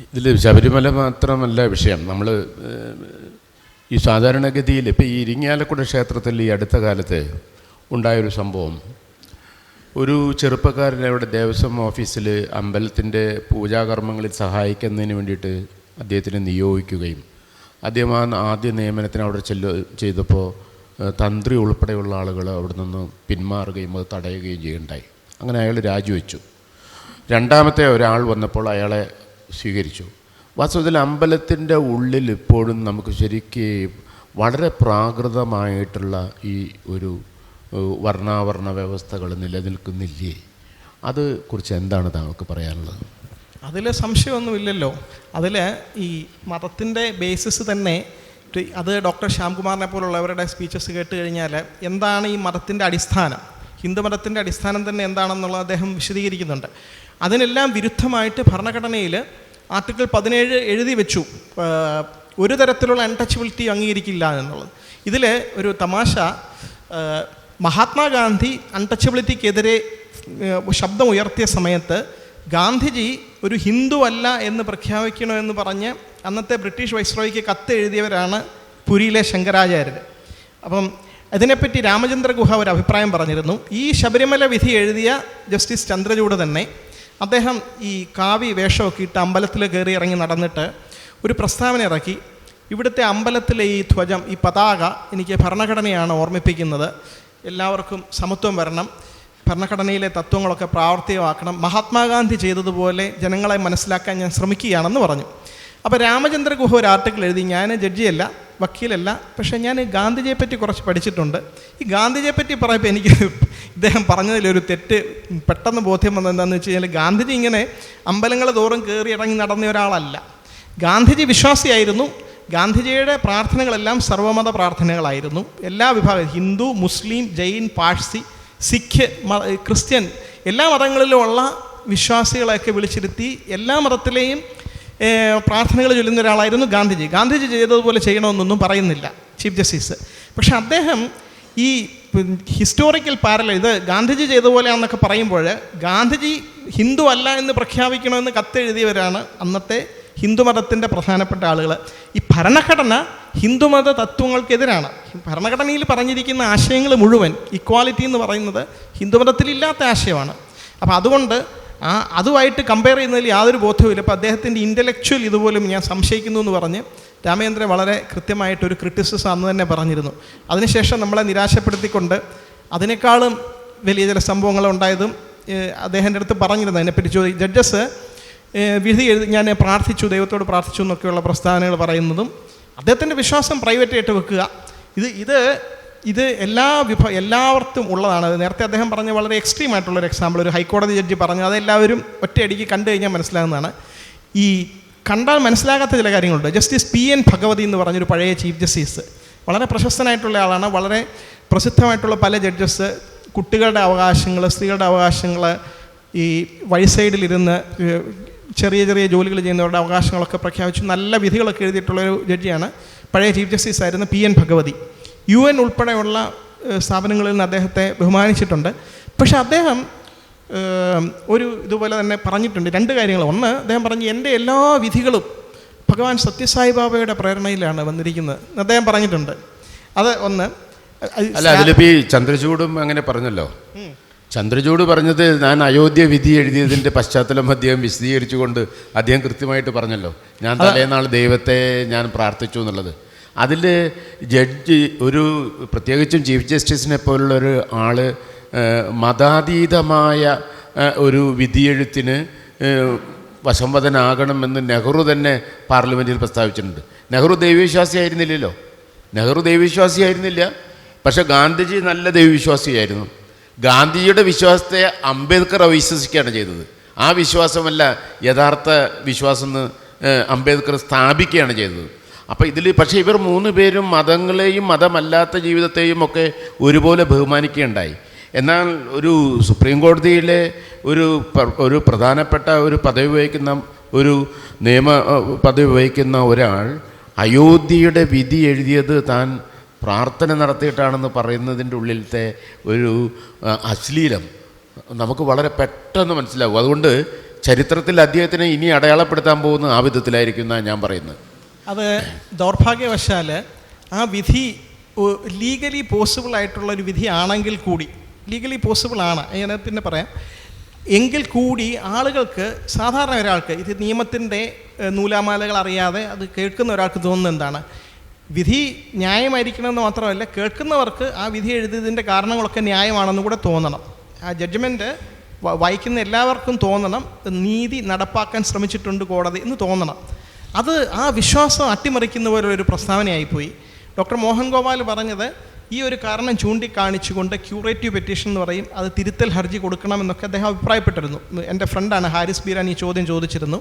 ഇതിൽ ശബരിമല മാത്രമല്ല വിഷയം. നമ്മൾ ഈ സാധാരണഗതിയിൽ ഇപ്പോൾ ഈ ഇരിങ്ങാലക്കുട ക്ഷേത്രത്തിൽ ഈ അടുത്ത കാലത്ത് ഉണ്ടായൊരു സംഭവം. ഒരു ചെറുപ്പക്കാരനെ അവിടെ ദേവസ്വം ഓഫീസിൽ അമ്പലത്തിന്റെ പൂജാകർമ്മങ്ങളിൽ സഹായിക്കുന്നതിന് വേണ്ടിയിട്ട് അദ്ദേഹത്തിനെ നിയോഗിക്കുകയും അദ്ദേഹം ആ ആദ്യ നിയമനത്തിന് അവിടെ ചെല്ലു ചെയ്തപ്പോൾ തന്ത്രി ഉൾപ്പെടെയുള്ള ആളുകൾ അവിടെ നിന്ന് പിന്മാറുകയും അത് തടയുകയും ചെയ്യുണ്ടായി അങ്ങനെ അയാൾ രാജിവെച്ചു. രണ്ടാമത്തെ ഒരാൾ വന്നപ്പോൾ അയാളെ സ്വീകരിച്ചു. വാസ്തവത്തിൽ അമ്പലത്തിന്റെ ഉള്ളിൽ ഇപ്പോഴും നമുക്ക് ശരിക്ക് വളരെ പ്രാകൃതമായിട്ടുള്ള ഈ ഒരു വർണാവർണ വ്യവസ്ഥകൾ നിലനിൽക്കുന്നില്ലേ? അത് കുറിച്ച് എന്താണ് താങ്കൾക്ക് പറയാനുള്ളത്? അതിൽ സംശയമൊന്നുമില്ലല്ലോ. അതിൽ ഈ മതത്തിന്റെ ബേസിസ് തന്നെ അത് ഡോക്ടർ ശ്യാംകുമാറിനെ പോലുള്ളവരുടെ സ്പീച്ചസ് കേട്ട് കഴിഞ്ഞാൽ എന്താണ് ഈ മതത്തിന്റെ അടിസ്ഥാനം? ഹിന്ദു മതത്തിന്റെ അടിസ്ഥാനം തന്നെ എന്താണെന്നുള്ളത് അദ്ദേഹം വിശദീകരിക്കുന്നുണ്ട്. അതിനെല്ലാം വിരുദ്ധമായിട്ട് ഭരണഘടനയിൽ ആർട്ടിക്കിൾ പതിനേഴ് എഴുതി വെച്ചു. ഒരു തരത്തിലുള്ള അൺടച്ചബിലിറ്റി അംഗീകരിക്കില്ല എന്നുള്ളത്. ഇതിൽ ഒരു തമാശ മഹാത്മാഗാന്ധി അൺടച്ചബിലിറ്റിക്കെതിരെ ശബ്ദം ഉയർത്തിയ സമയത്ത് ഗാന്ധിജി ഒരു ഹിന്ദു അല്ല എന്ന് പ്രഖ്യാപിക്കണമെന്ന് പറഞ്ഞ് അന്നത്തെ ബ്രിട്ടീഷ് വൈസ്രോയിക്ക് കത്ത് എഴുതിയവരാണ് പുരിയിലെ ശങ്കരാചാര്യർ. അപ്പം അതിനെപ്പറ്റി രാമചന്ദ്ര ഗുഹ ഒരു അഭിപ്രായം പറഞ്ഞിരുന്നു. ഈ ശബരിമല വിധി എഴുതിയ ജസ്റ്റിസ് ചന്ദ്രചൂഡ് തന്നെ അദ്ദേഹം ഈ കാവി വേഷമൊക്കെ ഇട്ട് അമ്പലത്തിൽ കയറി ഇറങ്ങി നടന്നിട്ട് ഒരു പ്രസ്താവന ഇറക്കി. ഇവിടുത്തെ അമ്പലത്തിലെ ഈ ധ്വജം ഈ പതാക എനിക്ക് ഭരണഘടനയാണ് ഓർമ്മിപ്പിക്കുന്നത്. എല്ലാവർക്കും സമത്വം വരണം. ഭരണഘടനയിലെ തത്വങ്ങളൊക്കെ പ്രാവർത്തികമാക്കണം. മഹാത്മാഗാന്ധി ചെയ്തതുപോലെ ജനങ്ങളെ മനസ്സിലാക്കാൻ ഞാൻ ശ്രമിക്കുകയാണെന്ന് പറഞ്ഞു. അപ്പോൾ രാമചന്ദ്ര ഗുഹ ഒരു ആർട്ടിക്കിൾ എഴുതി. ഞാൻ ജഡ്ജിയല്ല വക്കീലല്ല. പക്ഷേ ഞാൻ ഗാന്ധിജിയെ പറ്റി കുറച്ച് പഠിച്ചിട്ടുണ്ട്. ഈ ഗാന്ധിജിയെ പറ്റി പറയുമ്പോൾ എനിക്ക് ഇദ്ദേഹം പറഞ്ഞതിലൊരു തെറ്റ് പെട്ടെന്ന് ബോധ്യം വന്നത് എന്താണെന്ന് വെച്ച് കഴിഞ്ഞാൽ ഗാന്ധിജി ഇങ്ങനെ അമ്പലങ്ങൾ തോറും കയറി ഇറങ്ങി നടന്ന ഒരാളല്ല. ഗാന്ധിജി വിശ്വാസിയായിരുന്നു. ഗാന്ധിജിയുടെ പ്രാർത്ഥനകളെല്ലാം സർവമത പ്രാർത്ഥനകളായിരുന്നു. എല്ലാ വിഭാഗം ഹിന്ദു മുസ്ലിം ജൈൻ പാഴ്സി സിഖ് ക്രിസ്ത്യൻ എല്ലാ മതങ്ങളിലുമുള്ള വിശ്വാസികളെയൊക്കെ വിളിച്ചിരുത്തി എല്ലാ മതത്തിലെയും പ്രാർത്ഥനകൾ ചൊല്ലുന്ന ഒരാളായിരുന്നു ഗാന്ധിജി. ഗാന്ധിജി ചെയ്തതുപോലെ ചെയ്യണമെന്നൊന്നും പറയുന്നില്ല ചീഫ് ജസ്റ്റിസ്. പക്ഷേ അദ്ദേഹം ഈ ഹിസ്റ്റോറിക്കൽ പാരല ഇത് ഗാന്ധിജി ചെയ്ത പോലെയാണെന്നൊക്കെ പറയുമ്പോൾ ഗാന്ധിജി ഹിന്ദു അല്ല എന്ന് പ്രഖ്യാപിക്കണമെന്ന് കത്തെഴുതിയവരാണ് അന്നത്തെ ഹിന്ദുമതത്തിന്റെ പ്രധാനപ്പെട്ട ആളുകൾ. ഈ ഭരണഘടന ഹിന്ദുമത തത്വങ്ങൾക്കെതിരാണ്. ഭരണഘടനയിൽ പറഞ്ഞിരിക്കുന്ന ആശയങ്ങൾ മുഴുവൻ ഇക്വാലിറ്റി എന്ന് പറയുന്നത് ഹിന്ദുമതത്തിലില്ലാത്ത ആശയമാണ്. അപ്പോൾ അതുകൊണ്ട് ആ അതുമായിട്ട് കമ്പയർ ചെയ്യുന്നതിൽ യാതൊരു ബോധവുമില്ല. അപ്പോൾ അദ്ദേഹത്തിന്റെ ഇന്റലക്ച്വൽ ഇതുപോലും ഞാൻ സംശയിക്കുന്നു എന്ന് പറഞ്ഞ് രാമേന്ദ്രൻ വളരെ കൃത്യമായിട്ടൊരു ക്രിറ്റിസിസം അന്ന് തന്നെ പറഞ്ഞിരുന്നു. അതിനുശേഷം നമ്മളെ നിരാശപ്പെടുത്തിക്കൊണ്ട് അതിനേക്കാളും വലിയ ചില സംഭവങ്ങൾ ഉണ്ടായതും അദ്ദേഹന്റെ അടുത്ത് പറഞ്ഞിരുന്നു. അതിനെപ്പറ്റി ചോദി ജഡ്ജസ് വിധി എഴുതി ഞാൻ പ്രാർത്ഥിച്ചു ദൈവത്തോട് പ്രാർത്ഥിച്ചു എന്നൊക്കെയുള്ള പ്രസ്താവനകൾ പറയുന്നതും അദ്ദേഹത്തിന്റെ വിശ്വാസം പ്രൈവറ്റായിട്ട് വെക്കുക. ഇത് ഇത് ഇത് എല്ലാ വിഭ എല്ലാവർക്കും ഉള്ളതാണ്. നേരത്തെ അദ്ദേഹം പറഞ്ഞ വളരെ എക്സ്ട്രീം ആയിട്ടുള്ള ഒരു എക്സാമ്പിൾ ഒരു ഹൈക്കോടതി ജഡ്ജി പറഞ്ഞു അതെല്ലാവരും ഒറ്റയടിക്ക് കണ്ടു കഴിഞ്ഞാൽ മനസ്സിലാകുന്നതാണ്. ഈ കണ്ടാൽ മനസ്സിലാകാത്ത ചില കാര്യങ്ങളുണ്ട്. ജസ്റ്റിസ് പി എൻ ഭഗവതി എന്ന് പറഞ്ഞൊരു പഴയ ചീഫ് ജസ്റ്റിസ്. വളരെ പ്രശസ്തനായിട്ടുള്ള ആളാണ്. വളരെ പ്രസിദ്ധമായിട്ടുള്ള പല ജഡ്ജസ് കുട്ടികളുടെ അവകാശങ്ങൾ സ്ത്രീകളുടെ അവകാശങ്ങൾ ഈ വഴി സൈഡിലിരുന്ന് ചെറിയ ചെറിയ ജോലികൾ ചെയ്യുന്നവരുടെ അവകാശങ്ങളൊക്കെ പ്രഖ്യാപിച്ചു. നല്ല വിധികളൊക്കെ എഴുതിയിട്ടുള്ള ഒരു ജഡ്ജിയാണ്. പഴയ ചീഫ് ജസ്റ്റിസ് ആയിരുന്നു P N Bhagwati. U N ഉൾപ്പെടെയുള്ള സ്ഥാപനങ്ങളിൽ നിന്ന് അദ്ദേഹത്തെ ബഹുമാനിച്ചിട്ടുണ്ട്. പക്ഷെ അദ്ദേഹം ഒരു ഇതുപോലെ തന്നെ പറഞ്ഞിട്ടുണ്ട് രണ്ട് കാര്യങ്ങൾ. ഒന്ന് അദ്ദേഹം പറഞ്ഞു എന്റെ എല്ലാ വിധികളും ഭഗവാൻ സത്യസായി ബാബയുടെ പ്രേരണയിലാണ് വന്നിരിക്കുന്നത്. അദ്ദേഹം പറഞ്ഞിട്ടുണ്ട്. അത് ഒന്ന് അല്ല അതിലിപ്പോൾ ഈ ചന്ദ്രചൂടും അങ്ങനെ പറഞ്ഞല്ലോ. ചന്ദ്രചൂട് പറഞ്ഞത് ഞാൻ അയോധ്യ വിധി എഴുതിയതിന്റെ പശ്ചാത്തലം അദ്ദേഹം വിശദീകരിച്ചുകൊണ്ട് അദ്ദേഹം കൃത്യമായിട്ട് പറഞ്ഞല്ലോ. ഞാൻ തലേനാൾ ദൈവത്തെ ഞാൻ പ്രാർത്ഥിച്ചു എന്നുള്ളത്. അതിൽ ജഡ്ജ് ഒരു പ്രത്യേകിച്ചും ചീഫ് ജസ്റ്റിസിനെ പോലുള്ള ഒരു ആൾ മതാതീതമായ ഒരു വിധിയെഴുത്തിന് വശംവദനാകണമെന്ന് നെഹ്റു തന്നെ പാർലമെന്റിൽ പ്രസ്താവിച്ചിട്ടുണ്ട്. നെഹ്റു ദൈവവിശ്വാസിയായിരുന്നില്ലല്ലോ. നെഹ്റു ദൈവവിശ്വാസിയായിരുന്നില്ല. പക്ഷേ ഗാന്ധിജി നല്ല ദൈവവിശ്വാസിയായിരുന്നു. ഗാന്ധിജിയുടെ വിശ്വാസത്തെ അംബേദ്കർ അവിശ്വസിക്കുകയാണ് ചെയ്തത്. ആ വിശ്വാസമല്ല യഥാർത്ഥ വിശ്വാസം എന്ന് അംബേദ്കർ സ്ഥാപിക്കുകയാണ് ചെയ്തത്. അപ്പോൾ ഇതിൽ പക്ഷേ ഇവർ മൂന്ന് പേരും മതങ്ങളെയും മതമല്ലാത്ത ജീവിതത്തെയും ഒക്കെ ഒരുപോലെ ബഹുമാനിക്കുകയുണ്ടായി. എന്നാൽ ഒരു സുപ്രീം കോടതിയിലെ ഒരു ഒരു പ്രധാനപ്പെട്ട ഒരു പദവി വഹിക്കുന്ന ഒരു നിയമ പദവി വഹിക്കുന്ന ഒരാൾ അയോധ്യയുടെ വിധി എഴുതിയത് താൻ പ്രാർത്ഥന നടത്തിയിട്ടാണെന്ന് പറയുന്നതിന്റെ ഉള്ളിലത്തെ ഒരു അശ്ലീലം നമുക്ക് വളരെ പെട്ടെന്ന് മനസ്സിലാവും. അതുകൊണ്ട് ചരിത്രത്തിൽ അദ്ദേഹത്തിനെ ഇനി അടയാളപ്പെടുത്താൻ പോകുന്ന ആ വിധത്തിലായിരിക്കും എന്നാണ് ഞാൻ പറയുന്നത്. അത് ദൗർഭാഗ്യവശാൽ ആ വിധി ലീഗലി പോസിബിൾ ആയിട്ടുള്ള ഒരു വിധി ആണെങ്കിൽ കൂടി ലീഗലി പോസിബിൾ ആണ് ഞാൻ പിന്നെ പറയാം. എങ്കിൽ കൂടി ആളുകൾക്ക് സാധാരണ ഒരാൾക്ക് ഇത് നിയമത്തിന്റെ നൂലാമാലകൾ അറിയാതെ അത് കേൾക്കുന്ന ഒരാൾക്ക് തോന്നുന്നത് എന്താണ്? വിധി ന്യായമായിരിക്കണമെന്ന് മാത്രമല്ല കേൾക്കുന്നവർക്ക് ആ വിധി എഴുതിയതിന്റെ കാരണങ്ങളൊക്കെ ന്യായമാണെന്ന് കൂടെ തോന്നണം. ആ ജഡ്ജ്മെന്റ് വായിക്കുന്ന എല്ലാവർക്കും തോന്നണം നീതി നടപ്പാക്കാൻ ശ്രമിച്ചിട്ടുണ്ട് കോടതി എന്ന് തോന്നണം. അത് ആ വിശ്വാസം അട്ടിമറിക്കുന്ന പോലെ ഒരു പ്രസ്താവനയായിപ്പോയി. ഡോക്ടർ മോഹൻ ഗോപാൽ പറഞ്ഞത് ഈ ഒരു കാരണം ചൂണ്ടിക്കാണിച്ചുകൊണ്ട് ക്യൂറേറ്റീവ് പെറ്റീഷൻ എന്ന് പറയും അത് തിരുത്തൽ ഹർജി കൊടുക്കണമെന്നൊക്കെ അദ്ദേഹം അഭിപ്രായപ്പെട്ടിരുന്നു. എന്റെ ഫ്രണ്ടാണ് ഹാരിസ് ബീരാൻ ഈ ചോദ്യം ചോദിച്ചിരുന്നു.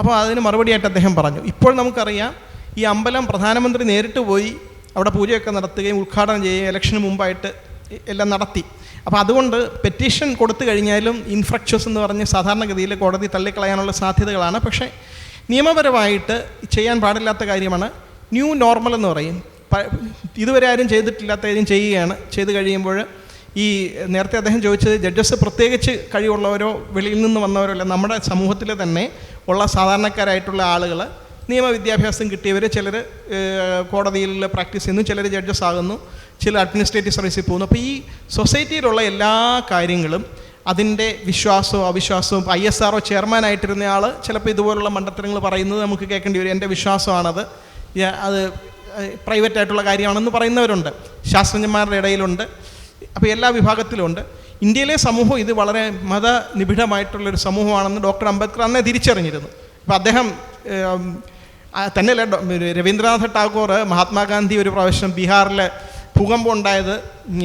അപ്പോൾ അതിന് മറുപടിയായിട്ട് അദ്ദേഹം പറഞ്ഞു ഇപ്പോൾ നമുക്കറിയാം ഈ അമ്പലം പ്രധാനമന്ത്രി നേരിട്ട് പോയി അവിടെ പൂജയൊക്കെ നടത്തുകയും ഉദ്ഘാടനം ചെയ്യുകയും ഇലക്ഷന് മുമ്പായിട്ട് എല്ലാം നടത്തി. അപ്പോൾ അതുകൊണ്ട് പെറ്റീഷൻ കൊടുത്തു കഴിഞ്ഞാലും ഇൻഫ്രക്ച്വസ് എന്ന് പറഞ്ഞ് സാധാരണഗതിയിൽ കോടതി തള്ളിക്കളയാനുള്ള സാധ്യതകളാണ്. പക്ഷേ നിയമപരമായിട്ട് ചെയ്യാൻ പാടില്ലാത്ത കാര്യമാണ് ന്യൂ നോർമൽ എന്ന് പറയും. ഇതുവരെ ആരും ചെയ്തിട്ടില്ലാത്ത കാര്യം ചെയ്യുകയാണ്. ചെയ്തു കഴിയുമ്പോൾ ഈ നേരത്തെ അദ്ദേഹം ചോദിച്ചത് ജഡ്ജസ് പ്രത്യേകിച്ച് കഴിവുള്ളവരോ വെളിയിൽ നിന്ന് വന്നവരോ അല്ല നമ്മുടെ സമൂഹത്തിൽ തന്നെ ഉള്ള സാധാരണക്കാരായിട്ടുള്ള ആളുകൾ നിയമവിദ്യാഭ്യാസം കിട്ടിയവർ ചിലർ കോടതിയിൽ പ്രാക്ടീസ് ചെയ്യുന്നു ചിലർ ജഡ്ജസ് ആകുന്നു ചില അഡ്മിനിസ്ട്രേറ്റീവ് സർവീസിൽ പോകുന്നു. അപ്പോൾ ഈ സൊസൈറ്റിയിലുള്ള എല്ലാ കാര്യങ്ങളും അതിന്റെ വിശ്വാസവും അവിശ്വാസവും. I S R O O ചെയർമാനായിട്ടിരുന്ന ആൾ ചിലപ്പോൾ ഇതുപോലുള്ള മണ്ടത്തരങ്ങൾ പറയുന്നത് നമുക്ക് കേൾക്കേണ്ടി വരും. എന്റെ വിശ്വാസമാണത്. അത് പ്രൈവറ്റ് ആയിട്ടുള്ള കാര്യമാണെന്ന് പറയുന്നവരുണ്ട്. ശാസ്ത്രജ്ഞന്മാരുടെ ഇടയിലുണ്ട്. അപ്പോൾ എല്ലാ വിഭാഗത്തിലുമുണ്ട് ഇന്ത്യയിലെ സമൂഹം ഇത് വളരെ മതനിബിഡമായിട്ടുള്ളൊരു സമൂഹമാണെന്ന് ഡോക്ടർ അംബേദ്കർ അന്നെ തിരിച്ചറിഞ്ഞിരുന്നു. അപ്പോൾ അദ്ദേഹം തന്നെയല്ല രവീന്ദ്രനാഥ ടാഗോർ മഹാത്മാഗാന്ധി ഒരു പ്രാവശ്യം ബീഹാറിലെ ഭൂകമ്പം ഉണ്ടായത്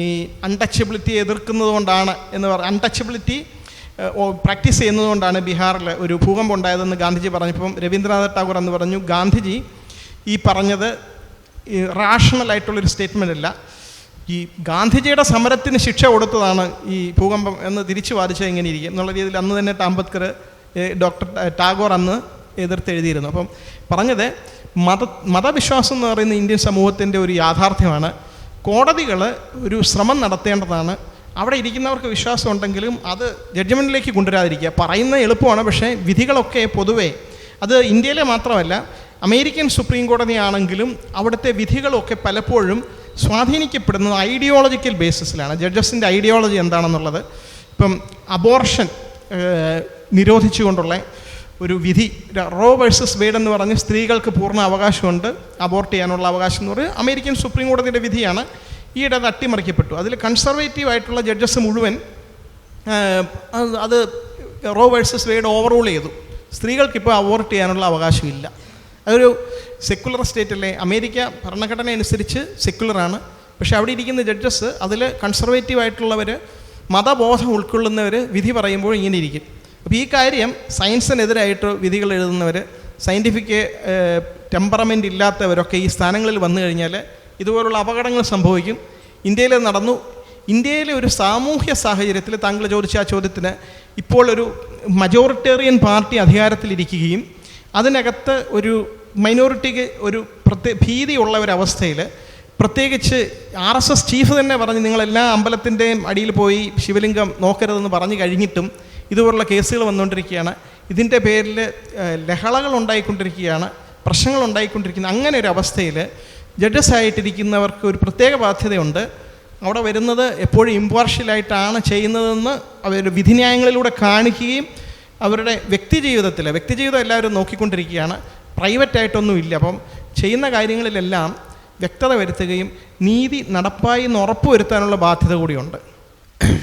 ഈ അൺടച്ചബിലിറ്റി എതിർക്കുന്നത് കൊണ്ടാണ് എന്ന് പറ അൺടച്ചബിലിറ്റി പ്രാക്ടീസ് ചെയ്യുന്നതുകൊണ്ടാണ് ബീഹാറിൽ ഒരു ഭൂകമ്പം ഉണ്ടായതെന്ന് ഗാന്ധിജി പറഞ്ഞപ്പം രവീന്ദ്രനാഥ് ടാഗോർ എന്ന് പറഞ്ഞു ഗാന്ധിജി ഈ പറഞ്ഞത് റാഷണൽ ആയിട്ടുള്ളൊരു സ്റ്റേറ്റ്മെന്റ് അല്ല. ഈ ഗാന്ധിജിയുടെ സമരത്തിന് ശിക്ഷ കൊടുത്തതാണ് ഈ ഭൂകമ്പം എന്ന് തിരിച്ചു വാദിച്ചത് എങ്ങനെ ഇരിക്കും എന്നുള്ള രീതിയിൽ അന്ന് തന്നെ അംബേദ്കർ ഡോക്ടർ ടാഗോർ അന്ന് എതിർത്ത് എഴുതിയിരുന്നു അപ്പം പറഞ്ഞത് മത മതവിശ്വാസം എന്ന് പറയുന്ന ഇന്ത്യൻ സമൂഹത്തിന്റെ ഒരു യാഥാർത്ഥ്യമാണ്. കോടതികൾ ഒരു ശ്രമം നടത്തേണ്ടതാണ്. അവിടെ ഇരിക്കുന്നവർക്ക് വിശ്വാസം ഉണ്ടെങ്കിലും അത് ജഡ്ജ്മെന്റിലേക്ക് കൊണ്ടുവരാതിരിക്കുക. പറയുന്ന എളുപ്പമാണ് പക്ഷേ വിധികളൊക്കെ പൊതുവേ അത് ഇന്ത്യയിലെ മാത്രമല്ല അമേരിക്കൻ സുപ്രീം കോടതി ആണെങ്കിലും അവിടുത്തെ വിധികളൊക്കെ പലപ്പോഴും സ്വാധീനിക്കപ്പെടുന്നത് ഐഡിയോളജിക്കൽ ബേസിസിലാണ് ജഡ്ജസിന്റെ ഐഡിയോളജി എന്താണെന്നുള്ളത്. ഇപ്പം അബോർഷൻ നിരോധിച്ചുകൊണ്ടുള്ള ഒരു വിധി റോ വേഴ്സസ് വേഡ് എന്ന് പറഞ്ഞ് സ്ത്രീകൾക്ക് പൂർണ അവകാശമുണ്ട്. അബോർട്ട് ചെയ്യാനുള്ള അവകാശം എന്ന് പറയുന്നത് അമേരിക്കൻ സുപ്രീം കോടതിയുടെ വിധിയാണ്. ഈയിടെ അത് അട്ടിമറിക്കപ്പെട്ടു. അതിൽ കൺസർവേറ്റീവ് ആയിട്ടുള്ള ജഡ്ജസ് മുഴുവൻ അത് റോ വേഴ്സസ് വേഡ് ഓവർറൂൾ ചെയ്തു. സ്ത്രീകൾക്കിപ്പോൾ അബോർട്ട് ചെയ്യാനുള്ള അവകാശമില്ല. അതൊരു സെക്കുലർ സ്റ്റേറ്റല്ലേ അമേരിക്ക ഭരണഘടന അനുസരിച്ച് സെക്കുലറാണ് പക്ഷേ അവിടെ ഇരിക്കുന്ന ജഡ്ജസ് അതിൽ കൺസർവേറ്റീവ് ആയിട്ടുള്ളവർ മതബോധം ഉൾക്കൊള്ളുന്നവർ വിധി പറയുമ്പോൾ ഇങ്ങനെ ഇരിക്കും. അപ്പോൾ ഈ കാര്യം സയൻസിനെതിരായിട്ട് വിധികൾ എഴുതുന്നവർ സയന്റിഫിക് ടെമ്പറമെന്റ് ഇല്ലാത്തവരൊക്കെ ഈ സ്ഥാനങ്ങളിൽ വന്നു കഴിഞ്ഞാൽ ഇതുപോലുള്ള അപകടങ്ങൾ സംഭവിക്കും. ഇന്ത്യയിൽ നടന്നു. ഇന്ത്യയിലെ ഒരു സാമൂഹ്യ സാഹചര്യത്തിൽ താങ്കൾ ചോദിച്ച ആ ചോദ്യത്തിന് ഇപ്പോൾ ഒരു മജോറിറ്റേറിയൻ പാർട്ടി അധികാരത്തിലിരിക്കുകയും അതിനകത്ത് ഒരു മൈനോറിറ്റിക്ക് ഒരു പ്രത്യേ ഭീതിയുള്ള ഒരവസ്ഥയിൽ പ്രത്യേകിച്ച് ആർ എസ് എസ് ചീഫ് തന്നെ പറഞ്ഞ് നിങ്ങൾ എല്ലാ അമ്പലത്തിന്റെയും അടിയിൽ പോയി ശിവലിംഗം നോക്കരുതെന്ന് പറഞ്ഞു കഴിഞ്ഞിട്ടും ഇതുപോലുള്ള കേസുകൾ വന്നുകൊണ്ടിരിക്കുകയാണ്. ഇതിന്റെ പേരിൽ ലഹളകൾ ഉണ്ടായിക്കൊണ്ടിരിക്കുകയാണ് പ്രശ്നങ്ങൾ ഉണ്ടായിക്കൊണ്ടിരിക്കുന്ന. അങ്ങനെ ഒരു അവസ്ഥയിൽ ജഡ്ജസ് ആയിട്ടിരിക്കുന്നവർക്ക് ഒരു പ്രത്യേക ബാധ്യതയുണ്ട്. അവിടെ വരുന്നത് എപ്പോഴും ഇമ്പാർഷ്യലായിട്ടാണ് ചെയ്യുന്നതെന്ന് അവർ വിധിന്യായങ്ങളിലൂടെ കാണിക്കുകയും അവരുടെ വ്യക്തി ജീവിതത്തിൽ വ്യക്തി ജീവിതം എല്ലാവരും നോക്കിക്കൊണ്ടിരിക്കുകയാണ്. പ്രൈവറ്റായിട്ടൊന്നും ഇല്ല അപ്പം ചെയ്യുന്ന കാര്യങ്ങളിലെല്ലാം വ്യക്തത വരുത്തുകയും നീതി നടപ്പായി എന്ന് ഉറപ്പുവരുത്താനുള്ള ബാധ്യത കൂടിയുണ്ട്.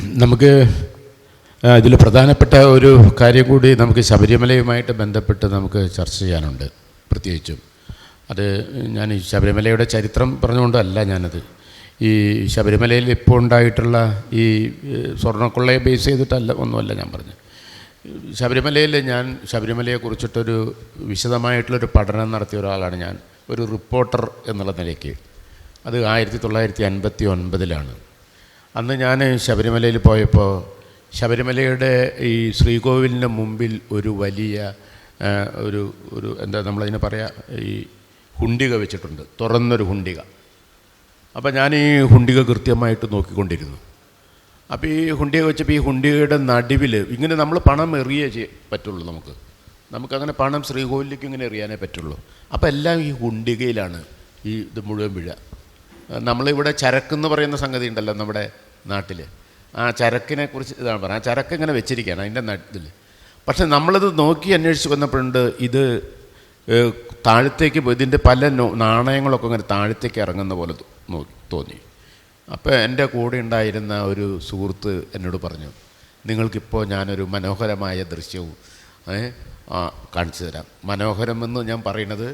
നമുക്ക് ഇതിൽ പ്രധാനപ്പെട്ട ഒരു കാര്യം കൂടി നമുക്ക് ശബരിമലയുമായിട്ട് ബന്ധപ്പെട്ട് നമുക്ക് ചർച്ച ചെയ്യാനുണ്ട് പ്രത്യേകിച്ചും. അത് ഞാൻ ഈ ശബരിമലയുടെ ചരിത്രം പറഞ്ഞുകൊണ്ടല്ല ഞാനത്. ഈ ശബരിമലയിൽ ഇപ്പോൾ ഉണ്ടായിട്ടുള്ള ഈ സ്വർണക്കൊള്ളയെ ബേസ് ചെയ്തിട്ടല്ല ഒന്നുമല്ല ഞാൻ പറഞ്ഞു ശബരിമലയിൽ ഞാൻ ശബരിമലയെ കുറിച്ചിട്ടൊരു വിശദമായിട്ടുള്ളൊരു പഠനം നടത്തിയ ഒരാളാണ് ഞാൻ ഒരു റിപ്പോർട്ടർ എന്നുള്ള നിലയ്ക്ക്. അത് ആയിരത്തി തൊള്ളായിരത്തി അൻപത്തി ഒൻപതിലാണ്. അന്ന് ഞാൻ ശബരിമലയിൽ പോയപ്പോൾ ശബരിമലയുടെ ഈ ശ്രീകോവിലിന്റെ മുമ്പിൽ ഒരു വലിയ ഒരു ഒരു എന്താ നമ്മളതിനെ പറയാ ഈ ഹുണ്ടിക വെച്ചിട്ടുണ്ട്. തുറന്നൊരു ഹുണ്ടിക. അപ്പോൾ ഞാൻ ഈ ഹുണ്ടിക കൃത്യമായിട്ട് നോക്കിക്കൊണ്ടിരുന്നു. അപ്പോൾ ഈ ഹുണ്ടിക വെച്ചപ്പോൾ ഈ ഹുണ്ടികയുടെ നടുവിൽ ഇങ്ങനെ നമ്മൾ പണം എറിയേ പറ്റുള്ളൂ നമുക്ക്. നമുക്കങ്ങനെ പണം ശ്രീകോവിലേക്ക് ഇങ്ങനെ എറിയാനേ പറ്റുള്ളൂ. അപ്പോൾ എല്ലാം ഈ ഹുണ്ടികയിലാണ് ഈ ഇത് മുഴുവൻ പിഴ നമ്മളിവിടെ ചരക്കെന്ന് പറയുന്ന സംഗതി ഉണ്ടല്ലോ നമ്മുടെ നാട്ടിൽ ആ ചരക്കിനെ കുറിച്ച് ഇതാണ് പറയുന്നത് ആ ചരക്ക് ഇങ്ങനെ വെച്ചിരിക്കുകയാണ് അതിന്റെ നട്ടിൽ പക്ഷെ നമ്മളിത് നോക്കി അന്വേഷിച്ച് വന്നപ്പോഴുണ്ട് ഇത് താഴത്തേക്ക് പോയി ഇതിന്റെ പല നാണയങ്ങളൊക്കെ ഇങ്ങനെ താഴത്തേക്ക് ഇറങ്ങുന്ന പോലെ നോക്കി തോന്നി. അപ്പോൾ എന്റെ കൂടെ ഉണ്ടായിരുന്ന ഒരു സുഹൃത്ത് എന്നോട് പറഞ്ഞു നിങ്ങൾക്കിപ്പോൾ ഞാനൊരു മനോഹരമായ ദൃശ്യവും കാണിച്ചു തരാം. മനോഹരമെന്ന് ഞാൻ പറയുന്നത്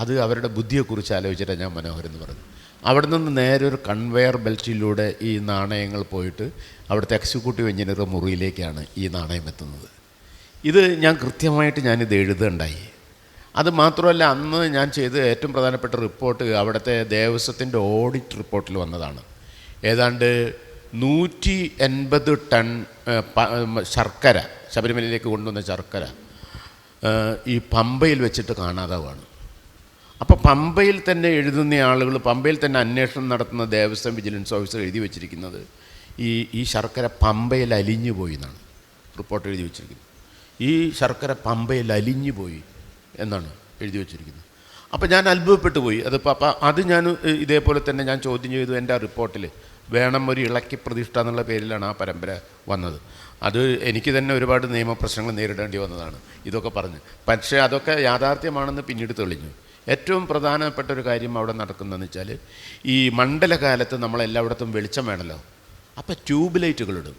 അത് അവരുടെ ബുദ്ധിയെക്കുറിച്ച് ആലോചിച്ചിട്ടാണ് ഞാൻ മനോഹരം എന്ന് പറഞ്ഞു അവിടെ നിന്ന് നേരെ ഒരു കൺവെയർ ബെൽറ്റിലൂടെ ഈ നാണയങ്ങൾ പോയിട്ട് അവിടുത്തെ എക്സിക്യൂട്ടീവ് എഞ്ചിനീയർ മുറിയിലേക്കാണ് ഈ നാണയം എത്തുന്നത്. ഇത് ഞാൻ കൃത്യമായിട്ട് ഞാനിത് എഴുതുകയുണ്ടായി. അത് മാത്രമല്ല അന്ന് ഞാൻ ചെയ്ത ഏറ്റവും പ്രധാനപ്പെട്ട റിപ്പോർട്ട് അവിടുത്തെ ദേവസ്വത്തിന്റെ ഓഡിറ്റ് റിപ്പോർട്ടിൽ വന്നതാണ്. ഏതാണ്ട് നൂറ്റി എൺപത് ടൺ ശർക്കര ശബരിമലയിലേക്ക് കൊണ്ടുവന്ന ശർക്കര ഈ പമ്പയിൽ വെച്ചിട്ട് കാണാതാവാണ്. അപ്പോൾ പമ്പയിൽ തന്നെ എഴുതുന്ന ആളുകൾ പമ്പയിൽ തന്നെ അന്വേഷണം നടത്തുന്ന ദേവസ്വം വിജിലൻസ് ഓഫീസർ എഴുതി വെച്ചിരിക്കുന്നത് ഈ ഈ ശർക്കര പമ്പയിൽ അലിഞ്ഞു പോയി എന്നാണ്. റിപ്പോർട്ട് എഴുതി വെച്ചിരിക്കുന്നത് ഈ ശർക്കര പമ്പയിൽ അലിഞ്ഞു പോയി എന്നാണ് എഴുതി വെച്ചിരിക്കുന്നത്. അപ്പോൾ ഞാൻ അത്ഭുതപ്പെട്ടു പോയി. അത് അപ്പം അത് ഞാൻ ഇതേപോലെ തന്നെ ഞാൻ ചോദ്യം ചെയ്തു എന്റെ റിപ്പോർട്ടിൽ വേണം ഒരു ഇളക്കി പ്രതിഷ്ഠ എന്നുള്ള പേരിലാണ് ആ പരമ്പര വന്നത്. അത് എനിക്ക് തന്നെ ഒരുപാട് നിയമപ്രശ്നങ്ങൾ നേരിടേണ്ടി വന്നതാണ്. ഇതൊക്കെ പറഞ്ഞ്. പക്ഷേ അതൊക്കെ യാഥാർത്ഥ്യമാണെന്ന് പിന്നീട് തെളിഞ്ഞു. ഏറ്റവും പ്രധാനപ്പെട്ട ഒരു കാര്യം അവിടെ നടക്കുന്നതെന്ന് വെച്ചാൽ ഈ മണ്ഡലകാലത്ത് നമ്മളെല്ലായിടത്തും വെളിച്ചം വേണമല്ലോ. അപ്പോൾ ട്യൂബ് ലൈറ്റുകളിടും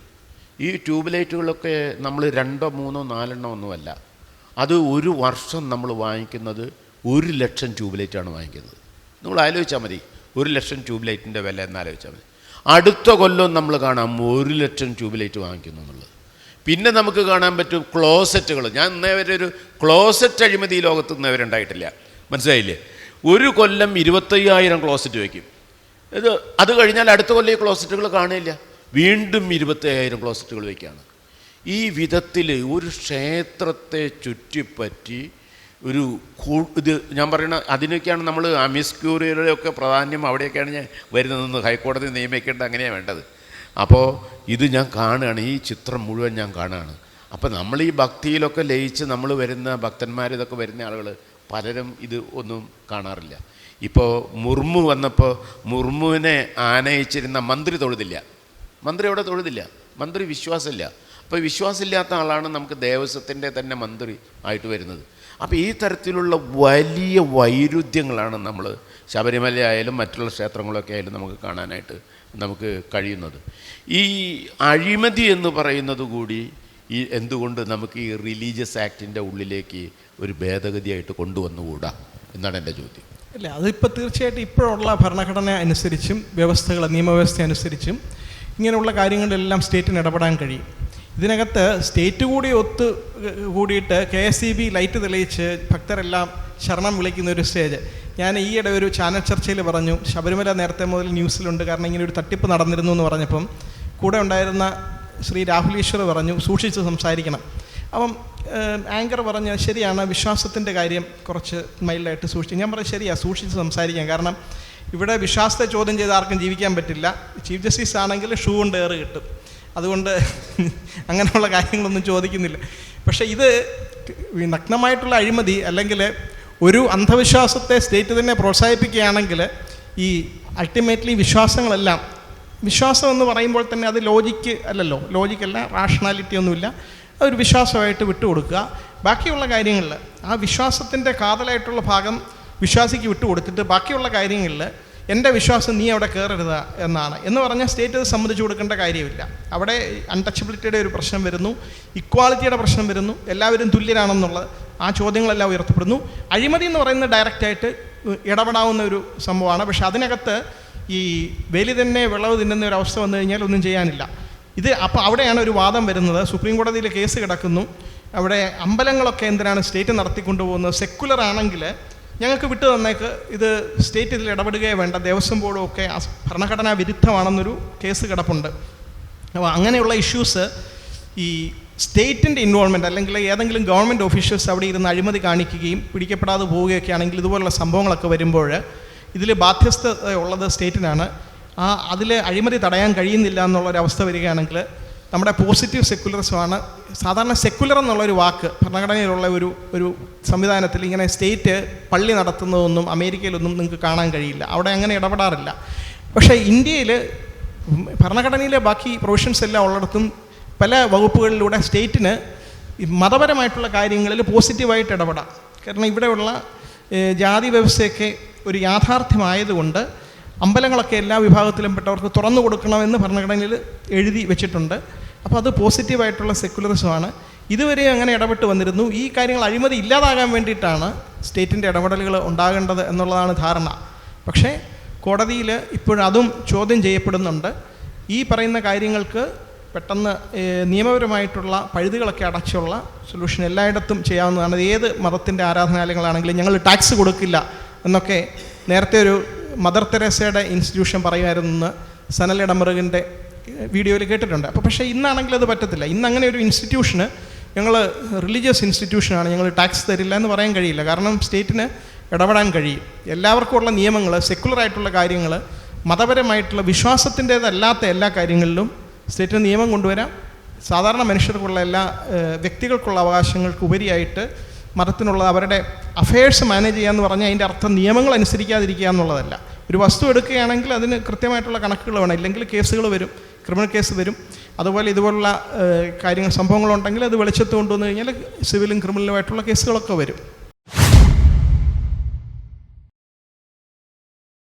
ഈ ട്യൂബ് ലൈറ്റുകളൊക്കെ നമ്മൾ രണ്ടോ മൂന്നോ നാലെണ്ണോ ഒന്നുമല്ല. അത് ഒരു വർഷം നമ്മൾ വാങ്ങിക്കുന്നത് ഒരു ലക്ഷം ട്യൂബ് ലൈറ്റാണ് വാങ്ങിക്കുന്നത്. നമ്മൾ ആലോചിച്ചാൽ മതി. ഒരു ലക്ഷം ട്യൂബ് ലൈറ്റിന്റെ വില എന്ന് ആലോചിച്ചാൽ മതി. അടുത്ത കൊല്ലം നമ്മൾ കാണാം ഒരു ലക്ഷം ട്യൂബ് ലൈറ്റ് വാങ്ങിക്കുന്നു എന്നുള്ളത്. പിന്നെ നമുക്ക് കാണാൻ പറ്റും ക്ലോസറ്റുകൾ. ഞാൻ ഇന്നേ വരെ ഒരു ക്ലോസറ്റ് അഴിമതി ലോകത്ത് ഇന്നേ ഉണ്ടായിട്ടില്ല. മനസ്സിലായില്ലേ? ഒരു കൊല്ലം ഇരുപത്തയ്യായിരം ക്ലോസറ്റ് വയ്ക്കും ഇത് അത് കഴിഞ്ഞാൽ അടുത്ത കൊല്ലം ഈ ക്ലോസറ്റുകൾ കാണില്ല വീണ്ടും ഇരുപത്തയ്യായിരം ക്ലോസറ്റുകൾ വയ്ക്കുകയാണ് ഈ വിധത്തിൽ ഒരു ക്ഷേത്രത്തെ ചുറ്റിപ്പറ്റി ഒരു ഇത് ഞാൻ പറയുന്ന അതിനൊക്കെയാണ് നമ്മൾ അമിസ്ക്യൂറിയുടെയൊക്കെ പ്രാധാന്യം അവിടെയൊക്കെയാണ് ഞാൻ വരുന്നതെന്ന് ഹൈക്കോടതി നിയമിക്കേണ്ടത് അങ്ങനെയാണ് വേണ്ടത്. അപ്പോൾ ഇത് ഞാൻ കാണുകയാണ് ഈ ചിത്രം മുഴുവൻ ഞാൻ കാണുകയാണ്. അപ്പോൾ നമ്മൾ ഈ ഭക്തിയിലൊക്കെ ലയിച്ച് നമ്മൾ വരുന്ന ഭക്തന്മാർ ഇതൊക്കെ വരുന്ന ആളുകൾ പലരും ഇത് ഒന്നും കാണാറില്ല. ഇപ്പോൾ മുർമു വന്നപ്പോൾ മുർമുവിനെ ആനയിച്ചിരുന്ന മന്ത്രി തൊഴുതില്ല. മന്ത്രി അവിടെ തൊഴുതില്ല. മന്ത്രി വിശ്വാസമില്ല. അപ്പോൾ വിശ്വാസമില്ലാത്ത ആളാണ് നമുക്ക് ദേവസ്വത്തിന്റെ തന്നെ മന്ത്രി ആയിട്ട് വരുന്നത്. അപ്പോൾ ഈ തരത്തിലുള്ള വലിയ വൈരുദ്ധ്യങ്ങളാണ് നമ്മൾ ശബരിമല ആയാലും മറ്റുള്ള ക്ഷേത്രങ്ങളൊക്കെ ആയാലും നമുക്ക് കാണാനായിട്ട് നമുക്ക് കഴിയുന്നത്. ഈ അഴിമതി എന്ന് പറയുന്നത് കൂടി ഈ എന്തുകൊണ്ട് നമുക്ക് ഈ റിലീജിയസ് ആക്ടിന്റെ ഉള്ളിലേക്ക് ഒരു ഭേദഗതിയായിട്ട് കൊണ്ടുവന്നുകൂടാ? എന്നാണ് എന്റെ ചോദ്യം. അല്ല അതിപ്പോൾ തീർച്ചയായിട്ടും ഇപ്പോഴുള്ള ഭരണഘടന അനുസരിച്ചും വ്യവസ്ഥകൾ നിയമവ്യവസ്ഥ അനുസരിച്ചും ഇങ്ങനെയുള്ള കാര്യങ്ങളിലെല്ലാം സ്റ്റേറ്റിന് ഇടപെടാൻ കഴിയും. ഇതിനകത്ത് സ്റ്റേറ്റ് കൂടി ഒത്ത് കൂടിയിട്ട് K S E B light തെളിയിച്ച് ഭക്തരെല്ലാം ശരണം വിളിക്കുന്ന ഒരു സ്റ്റേജ്. ഞാൻ ഈയിടെ ഒരു ചാനൽ ചർച്ചയിൽ പറഞ്ഞു ശബരിമല നേരത്തെ മുതൽ ന്യൂസിലുണ്ട് കാരണം ഇങ്ങനെ ഒരു തട്ടിപ്പ് നടന്നിരുന്നു എന്ന് പറഞ്ഞപ്പം കൂടെ ഉണ്ടായിരുന്ന ശ്രീ രാഹുൽ പറഞ്ഞു സൂക്ഷിച്ച് സംസാരിക്കണം. അപ്പം ആങ്കർ പറഞ്ഞ ശരിയാണ് വിശ്വാസത്തിന്റെ കാര്യം കുറച്ച് മൈൽഡായിട്ട് സൂക്ഷിച്ചു ഞാൻ പറഞ്ഞു ശരിയാണ് സൂക്ഷിച്ച് സംസാരിക്കാം. കാരണം ഇവിടെ വിശ്വാസത്തെ ചോദ്യം ചെയ്ത് ആർക്കും ജീവിക്കാൻ പറ്റില്ല. ചീഫ് ജസ്റ്റിസ് ആണെങ്കിൽ ഷൂ കൊണ്ട് ഏറ് കിട്ടും. അതുകൊണ്ട് അങ്ങനെയുള്ള കാര്യങ്ങളൊന്നും ചോദിക്കുന്നില്ല. പക്ഷേ ഇത് നഗ്നമായിട്ടുള്ള അഴിമതി അല്ലെങ്കിൽ ഒരു അന്ധവിശ്വാസത്തെ സ്റ്റേറ്റ് തന്നെ പ്രോത്സാഹിപ്പിക്കുകയാണെങ്കിൽ ഈ അൾട്ടിമേറ്റ്ലി വിശ്വാസങ്ങളെല്ലാം വിശ്വാസം എന്ന് പറയുമ്പോൾ തന്നെ അത് ലോജിക്ക് അല്ലല്ലോ. ലോജിക്കല്ല റാഷണാലിറ്റി ഒന്നുമില്ല. അതൊരു വിശ്വാസമായിട്ട് വിട്ടുകൊടുക്കുക. ബാക്കിയുള്ള കാര്യങ്ങളിൽ ആ വിശ്വാസത്തിന്റെ കാതലായിട്ടുള്ള ഭാഗം വിശ്വാസിക്ക് വിട്ടുകൊടുത്തിട്ട് ബാക്കിയുള്ള കാര്യങ്ങളിൽ എന്റെ വിശ്വാസം നീ അവിടെ കയറരുത് എന്നാണ്. എന്ന് പറഞ്ഞാൽ സ്റ്റേറ്റ് അത് സമ്മതിച്ചു കൊടുക്കേണ്ട കാര്യമില്ല. അവിടെ അൺടച്ചബിലിറ്റിയുടെ ഒരു പ്രശ്നം വരുന്നു ഇക്വാളിറ്റിയുടെ പ്രശ്നം വരുന്നു എല്ലാവരും തുല്യരാണെന്നുള്ളത് ആ ചോദ്യങ്ങളെല്ലാം ഉയർത്തപ്പെടുന്നു. അഴിമതി എന്ന് പറയുന്നത് ഡയറക്റ്റായിട്ട് ഇടപെടാവുന്ന ഒരു സംഭവമാണ്. പക്ഷേ അതിനകത്ത് ഈ വേലി തന്നെ വിളവ് തിന്നുന്ന ഒരു അവസ്ഥ വന്നു കഴിഞ്ഞാൽ ഒന്നും ചെയ്യാനില്ല. ഇത് അപ്പോൾ അവിടെയാണ് ഒരു വാദം വരുന്നത്. സുപ്രീം കോടതിയിൽ കേസ് കിടക്കുന്നു. അവിടെ അമ്പലങ്ങളൊക്കെ എന്തിനാണ് സ്റ്റേറ്റ് നടത്തിക്കൊണ്ടുപോകുന്നത്? സെക്കുലർ ആണെങ്കിൽ ഞങ്ങൾക്ക് വിട്ടു തന്നേക്ക് ഇത് സ്റ്റേറ്റ് ഇതിൽ ഇടപെടുകയോ വേണ്ട. ദേവസ്വം ബോർഡും ഒക്കെ ഭരണഘടനാ വിരുദ്ധമാണെന്നൊരു കേസ് കിടപ്പുണ്ട്. അപ്പോൾ അങ്ങനെയുള്ള ഇഷ്യൂസ് ഈ സ്റ്റേറ്റിന്റെ ഇൻവോൾവ്മെന്റ് അല്ലെങ്കിൽ ഏതെങ്കിലും ഗവൺമെന്റ് ഓഫീഷ്യൽസ് അവിടെ ഇരുന്ന് അഴിമതി കാണിക്കുകയും പിടിക്കപ്പെടാതെ പോവുകയൊക്കെ ആണെങ്കിൽ ഇതുപോലുള്ള സംഭവങ്ങളൊക്കെ വരുമ്പോൾ ഇതിൽ ബാധ്യസ്ഥത ഉള്ളത് സ്റ്റേറ്റിനാണ്. ആ അതിൽ അഴിമതി തടയാൻ കഴിയുന്നില്ല എന്നുള്ളൊരവസ്ഥ വരികയാണെങ്കിൽ നമ്മുടെ പോസിറ്റീവ് സെക്കുലറിസമാണ് സാധാരണ സെക്കുലർ എന്നുള്ളൊരു വാക്ക് ഭരണഘടനയിലുള്ള ഒരു ഒരു സംവിധാനത്തിൽ ഇങ്ങനെ സ്റ്റേറ്റ് പള്ളി നടത്തുന്നതൊന്നും അമേരിക്കയിലൊന്നും നിങ്ങൾക്ക് കാണാൻ കഴിയില്ല. അവിടെ അങ്ങനെ ഇടപെടാറില്ല. പക്ഷേ ഇന്ത്യയിൽ ഭരണഘടനയിലെ ബാക്കി പ്രൊവിഷൻസ് എല്ലാം ഉള്ളിടത്തും പല വകുപ്പുകളിലൂടെ സ്റ്റേറ്റിന് മതപരമായിട്ടുള്ള കാര്യങ്ങളിൽ പോസിറ്റീവായിട്ട് ഇടപെടാം. കാരണം ഇവിടെയുള്ള ജാതി വ്യവസ്ഥയൊക്കെ ഒരു യാഥാർത്ഥ്യമായതുകൊണ്ട് അമ്പലങ്ങളൊക്കെ എല്ലാ വിഭാഗത്തിലും പെട്ടവർക്ക് തുറന്നു കൊടുക്കണമെന്ന് ഭരണഘടനയിൽ എഴുതി വെച്ചിട്ടുണ്ട്. അപ്പോൾ അത് പോസിറ്റീവായിട്ടുള്ള സെക്കുലറിസമാണ് ഇതുവരെ അങ്ങനെ ഇടപെട്ട് വന്നിരുന്നു. ഈ കാര്യങ്ങൾ അഴിമതി ഇല്ലാതാകാൻ വേണ്ടിയിട്ടാണ് സ്റ്റേറ്റിന്റെ ഇടപെടലുകൾ ഉണ്ടാകേണ്ടത് എന്നുള്ളതാണ് ധാരണ. പക്ഷേ കോടതിയിൽ ഇപ്പോഴതും ചോദ്യം ചെയ്യപ്പെടുന്നുണ്ട്. ഈ പറയുന്ന കാര്യങ്ങൾക്ക് പെട്ടെന്ന് നിയമപരമായിട്ടുള്ള പഴുതുകളൊക്കെ അടച്ചുള്ള സൊല്യൂഷൻ എല്ലായിടത്തും ചെയ്യാവുന്നതാണ്. ഏത് മതത്തിന്റെ ആരാധനാലയങ്ങളാണെങ്കിലും ഞങ്ങൾ ടാക്സ് കൊടുക്കില്ല. എന്നൊക്കെ നേരത്തെ ഒരു മദർ തെരേസയുടെ ഇൻസ്റ്റിറ്റ്യൂഷൻ പറയുമായിരുന്നു സനൽ ഇടമറുകിന്റെ വീഡിയോയിൽ കേട്ടിട്ടുണ്ട്. അപ്പോൾ പക്ഷേ ഇന്നാണെങ്കിൽ അത് പറ്റത്തില്ല. ഇന്ന് അങ്ങനെ ഒരു ഇൻസ്റ്റിറ്റ്യൂഷന് ഞങ്ങൾ റിലീജിയസ് ഇൻസ്റ്റിറ്റ്യൂഷനാണ് ഞങ്ങൾ ടാക്സ് തരില്ല എന്ന് പറയാൻ കഴിയില്ല. കാരണം സ്റ്റേറ്റിന് ഇടപെടാൻ കഴിയും. എല്ലാവർക്കും ഉള്ള നിയമങ്ങൾ സെക്കുലറായിട്ടുള്ള കാര്യങ്ങൾ മതപരമായിട്ടുള്ള വിശ്വാസത്തിന്റേതല്ലാത്ത എല്ലാ കാര്യങ്ങളിലും സ്റ്റേറ്റിന് നിയമം കൊണ്ടുവരാം. സാധാരണ മനുഷ്യർക്കുള്ള എല്ലാ വ്യക്തികൾക്കുള്ള അവകാശങ്ങൾക്ക് ഉപരിയായിട്ട് മതത്തിനുള്ള അവരുടെ അഫയേഴ്സ് മാനേജ് ചെയ്യുക എന്ന് പറഞ്ഞാൽ അതിന്റെ അർത്ഥം നിയമങ്ങൾ അനുസരിക്കാതിരിക്കുക എന്നുള്ളതല്ല. ഒരു വസ്തു എടുക്കുകയാണെങ്കിൽ അതിന് കൃത്യമായിട്ടുള്ള കണക്കുകൾ വേണം. ഇല്ലെങ്കിൽ കേസുകൾ വരും ക്രിമിനൽ കേസ് വരും. അതുപോലെ ഇതുപോലുള്ള കാര്യങ്ങൾ സംഭവങ്ങളുണ്ടെങ്കിൽ അത് വെളിച്ചത്ത് കൊണ്ടുവന്നു കഴിഞ്ഞാൽ സിവിലും ക്രിമിനലുമായിട്ടുള്ള കേസുകളൊക്കെ വരും.